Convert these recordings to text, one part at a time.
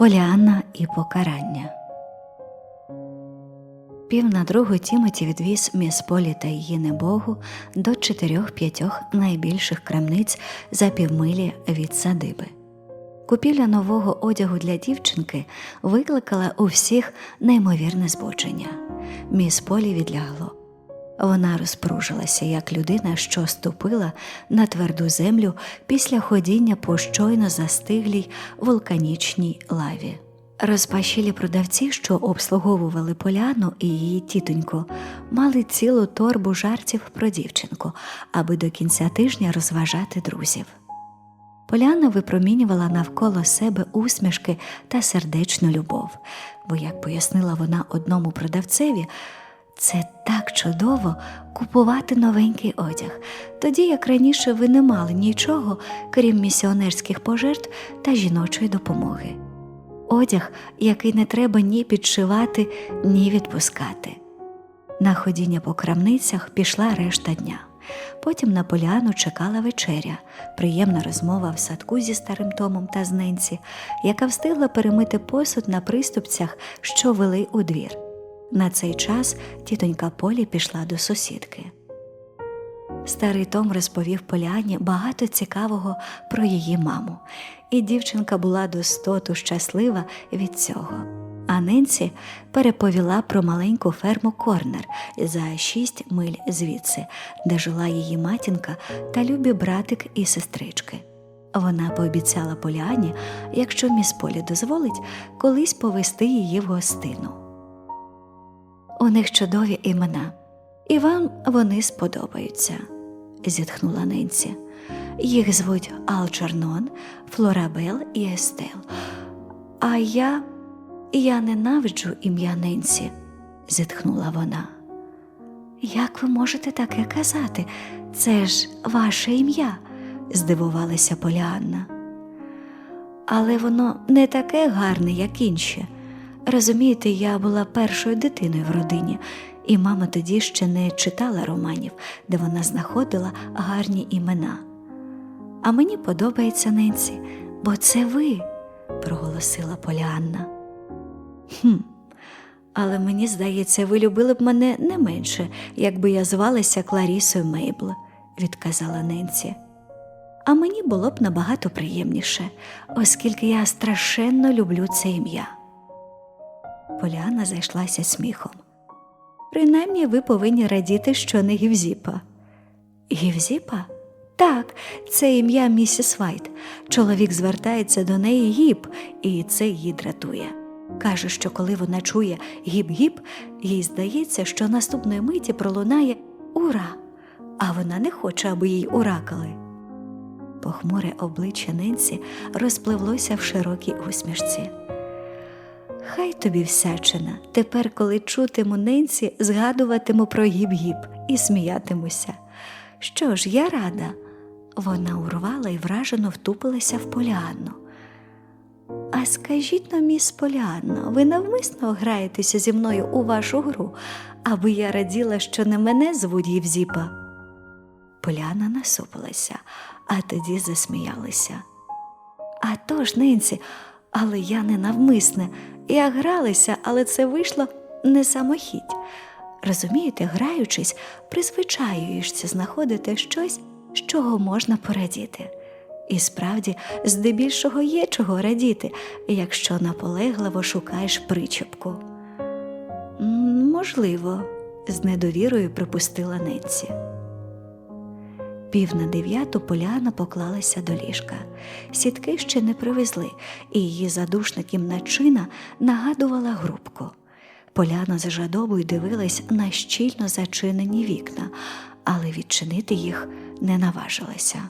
Поліанна і покарання. Пів на другу Тімоті відвіз міс Полі та її небогу до чотирьох-п'ятьох найбільших крамниць за півмилі від садиби. Купівля нового одягу для дівчинки викликала у всіх неймовірне збудження. Міс Полі відлягло. Вона розпружилася як людина, що ступила на тверду землю після ходіння по щойно застиглій вулканічній лаві. Розпашілі продавці, що обслуговували поляну і її тітоньку, мали цілу торбу жартів про дівчинку, аби до кінця тижня розважати друзів. Поляна випромінювала навколо себе усмішки та сердечну любов, бо, як пояснила вона одному продавцеві, це так чудово купувати новенький одяг, тоді як раніше ви не мали нічого, крім місіонерських пожертв та жіночої допомоги. Одяг, який не треба ні підшивати, ні відпускати. На ходіння по крамницях пішла решта дня. Потім на поляну чекала вечеря, приємна розмова в садку зі старим Томом та з Ненсі, яка встигла перемити посуд на приступцях, що вели у двір. На цей час тітонька Полі пішла до сусідки. Старий Том розповів Поляні багато цікавого про її маму, і дівчинка була достоту щаслива від цього. А Ненсі переповіла про маленьку ферму Корнер за шість миль звідси, де жила її матінка та любі братик і сестрички. Вона пообіцяла Поляні, якщо міс Полі дозволить, колись повести її в гостину. У них чудові імена, і вам вони сподобаються, зітхнула Ненсі. Їх звуть Алчернон, Флорабел і Естел. А я. Я ненавиджу ім'я Ненсі, зітхнула вона. Як ви можете таке казати? Це ж ваше ім'я, здивувалася Поліанна. Але воно не таке гарне, як інші. Розумієте, я була першою дитиною в родині, і мама тоді ще не читала романів, де вона знаходила гарні імена. А мені подобається Ненсі, бо це ви, проголосила Поліанна. Хм, але мені здається, ви любили б мене не менше, якби я звалася Кларісою Мейбл, відказала Ненсі. А мені було б набагато приємніше, оскільки я страшенно люблю це ім'я. Поляна зайшлася сміхом. Принаймні ви повинні радіти, що не Гівзіпа. Гівзіпа? Так, це ім'я місіс Вайт. Чоловік звертається до неї гіп, і це її дратує. Каже, що коли вона чує гіп-гіп, їй здається, що наступної миті пролунає Ура! А вона не хоче, аби їй уракали. Похмуре обличчя Ненсі розпливлося в широкій усмішці. Хай тобі всячина, тепер, коли чутиму Ненсі, згадуватиму про гіп-гіп і сміятимуся. Що ж, я рада. Вона урвала і вражено втупилася в Поліанну. А скажіть но, міс Поліанно, ви навмисно граєтеся зі мною у вашу гру, аби я раділа, що не мене звуть Євзіпа. Поляна насупилася, а тоді засміялися. А тож, Ненсі, але я не навмисне. Я гралася, але це вийшло не самохідь. Розумієте, граючись, призвичаюєшся знаходити щось, з чого можна порадіти. І справді, здебільшого є чого радіти, якщо наполегливо шукаєш причепку. Можливо, з недовірою припустила Нетці. Пів на дев'яту Поляна поклалася до ліжка. Сітки ще не привезли, і її задушна кімнатчина нагадувала грубку. Поляна з жадобою дивилась на щільно зачинені вікна, але відчинити їх не наважилася.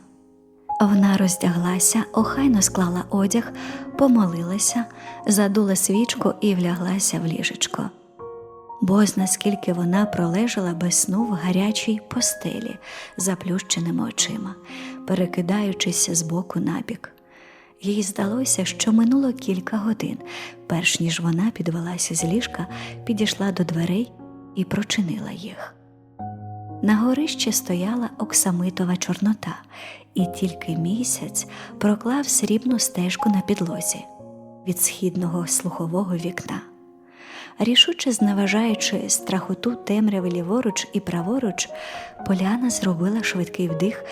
Вона роздяглася, охайно склала одяг, помолилася, задула свічку і вляглася в ліжечко. Бозна скільки вона пролежала без сну в гарячій постелі, заплющеними очима, перекидаючись з боку на бік. Їй здалося, що минуло кілька годин, перш ніж вона підвелася з ліжка, підійшла до дверей і прочинила їх. На горищі стояла оксамитова чорнота, і тільки місяць проклав срібну стежку на підлозі. від східного слухового вікна. Рішуче зневажаючи страхоту темряви ліворуч і праворуч, Поляна зробила швидкий вдих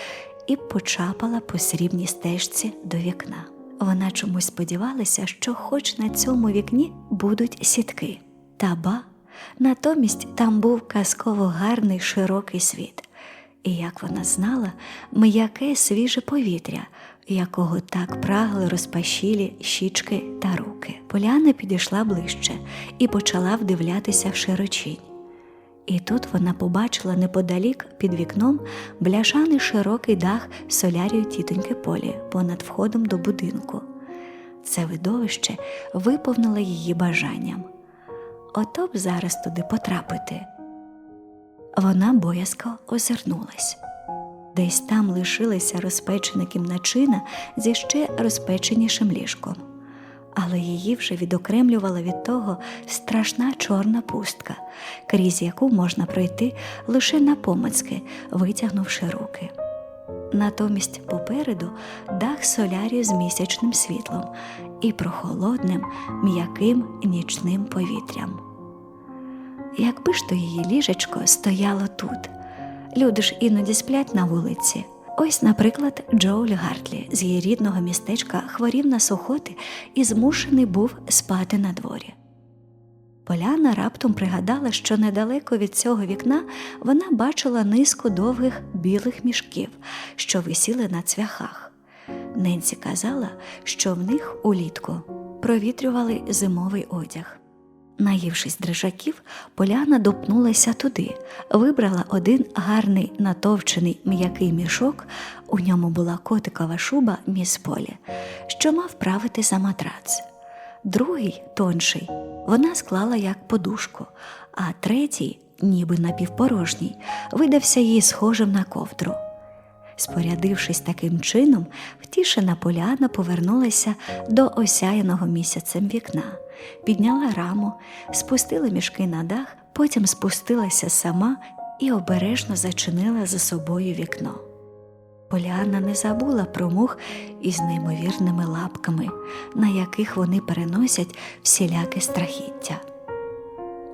і почапала по срібній стежці до вікна. Вона чомусь сподівалася, що хоч на цьому вікні будуть сітки. Та ба, натомість там був казково гарний широкий світ. І як вона знала, м'яке свіже повітря, якого так прагли розпашілі щічки та руки. Поляна підійшла ближче і почала вдивлятися в широчінь. І тут вона побачила неподалік під вікном бляшаний широкий дах солярію тітоньки Полі понад входом до будинку. Це видовище виповнило її бажанням. Ото б зараз туди потрапити. Вона боязко озирнулась. Десь там лишилася розпечена кімначина зі ще розпеченішим ліжком, але її вже відокремлювала від того страшна чорна пустка, крізь яку можна пройти лише напомацьки, витягнувши руки. Натомість попереду дах солярію з місячним світлом і прохолодним, м'яким нічним повітрям. Якби ж то її ліжечко стояло тут. Люди ж іноді сплять на вулиці. Ось, наприклад, Джоуль Гартлі з її рідного містечка хворів на сухоти і змушений був спати на дворі. Поляна раптом пригадала, що недалеко від цього вікна вона бачила низку довгих білих мішків, що висіли на цвяхах. Ненсі казала, що в них улітку провітрювали зимовий одяг. Наївшись дрижаків, Поляна допнулася туди, вибрала один гарний натовчений м'який мішок, у ньому була котикова шуба міс полі, що мав правити за матрац. Другий, тонший, вона склала як подушку, а третій, ніби напівпорожній, видався їй схожим на ковдру. Спорядившись таким чином, втішена поляна повернулася до осяяного місяцем вікна, підняла раму, спустила мішки на дах, потім спустилася сама і обережно зачинила за собою вікно. Поляна не забула про мух із неймовірними лапками, на яких вони переносять всіляке страхіття.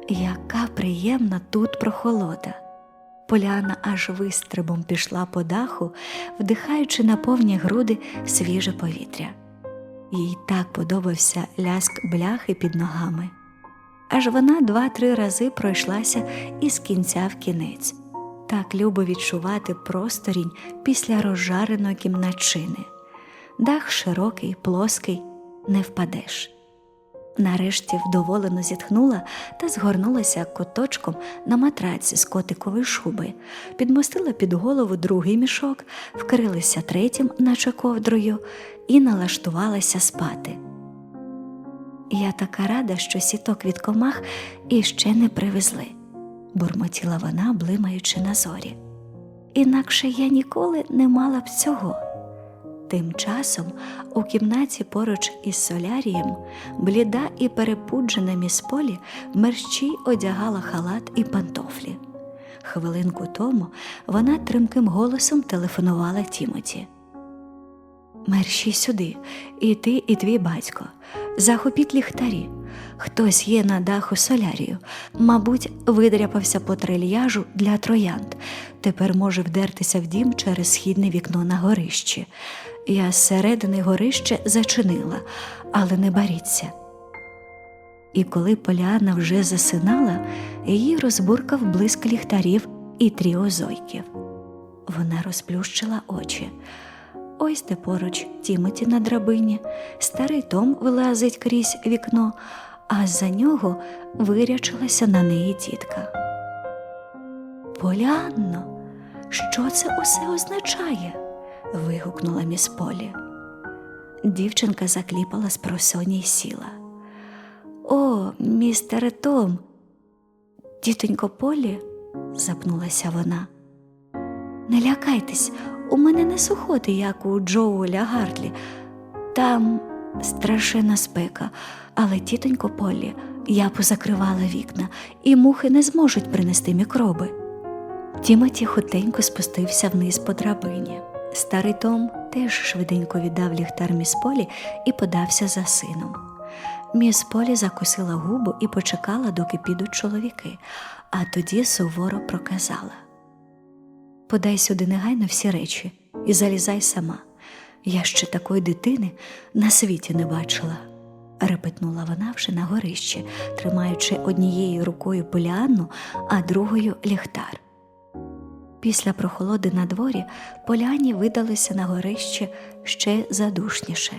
Яка приємна тут прохолода! Поляна аж вистрибом пішла по даху, вдихаючи на повні груди свіже повітря. Їй так подобався ляск бляхи під ногами. Аж вона два-три рази пройшлася із кінця в кінець. Так любо відчувати просторінь після розжареної кімначини. Дах широкий, плоский, не впадеш. Нарешті вдоволено зітхнула та згорнулася коточком на матраці з котикової шуби, підмостила під голову другий мішок, вкрилася третім, наче ковдрою, і налаштувалася спати. Я така рада, що сіток від комах іще не привезли, бурмотіла вона, блимаючи на зорі. Інакше я ніколи не мала б цього. Тим часом у кімнаті поруч із солярієм бліда і перепуджена місполі мерщій одягала халат і пантофлі. Хвилинку тому вона тримким голосом телефонувала Тімоті. Мерщій сюди, і ти, і твій батько. Захопіть ліхтарі. Хтось є на даху солярію. Мабуть, видряпався по трильяжу для троянд. Тепер може вдертися в дім через східне вікно на горищі. Я зсередини горище зачинила, але не баріться. І коли Поляна вже засинала, її розбуркав блиск ліхтарів і тріо зойків. Вона розплющила очі. Ось де поруч Тімоті на драбині, старий Том вилазить крізь вікно, а за нього вирячилася на неї тітка. Полянно, що це усе означає? вигукнула міс Полі. Дівчинка закліпала з просоні й сіла. О, містере Том, тітонько Полі, запнулася вона. Не лякайтесь, у мене не сухоти, як у Джоуля Гартлі. Там страшенна спека, але тітонько Полі, я позакривала вікна, і мухи не зможуть принести мікроби. Тімоті хутенько спустився вниз по драбині. Старий Том теж швиденько віддав ліхтар міс Полі і подався за сином. Міс Полі закусила губу і почекала, доки підуть чоловіки, а тоді суворо проказала Подай сюди негайно всі речі і залізай сама. Я ще такої дитини на світі не бачила, репетнула вона вже на горищі, тримаючи однією рукою поліанну, а другою ліхтар. Після прохолоди на дворі поляні видалося на горище ще задушніше,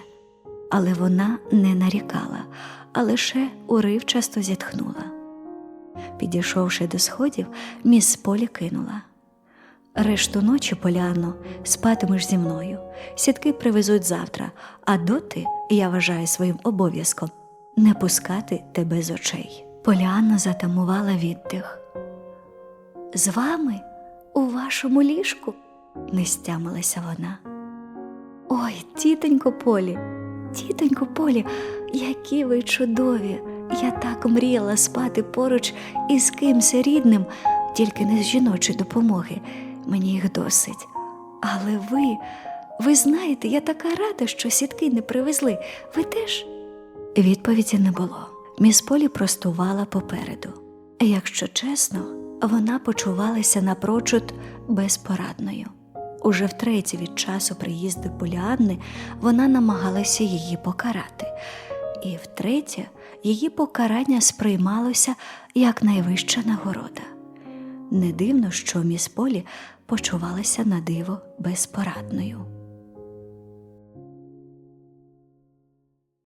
але вона не нарікала, а лише уривчасто зітхнула. Підійшовши до сходів, міс Полі кинула. Решту ночі, Поляно, спатимеш зі мною. Сітки привезуть завтра, а доти я вважаю своїм обов'язком не пускати тебе з очей. Поліанна затамувала віддих. З вами у вашому ліжку? не стямилася вона. Ой, тітонько Полі, тітонько Полі, які ви чудові! Я так мріяла спати поруч із кимсь рідним, тільки не з жіночої допомоги. Мені їх досить. Але ви, ви знаєте, я така рада, що сітки не привезли. Ви теж? Відповіді не було. Міс Полі простувала попереду. Якщо чесно, вона почувалася напрочуд безпорадною. Уже втретє від часу приїзду Поліанни вона намагалася її покарати, і втретє її покарання сприймалося як найвища нагорода. Не дивно, що міс Полі почувалася на диво безпорадною.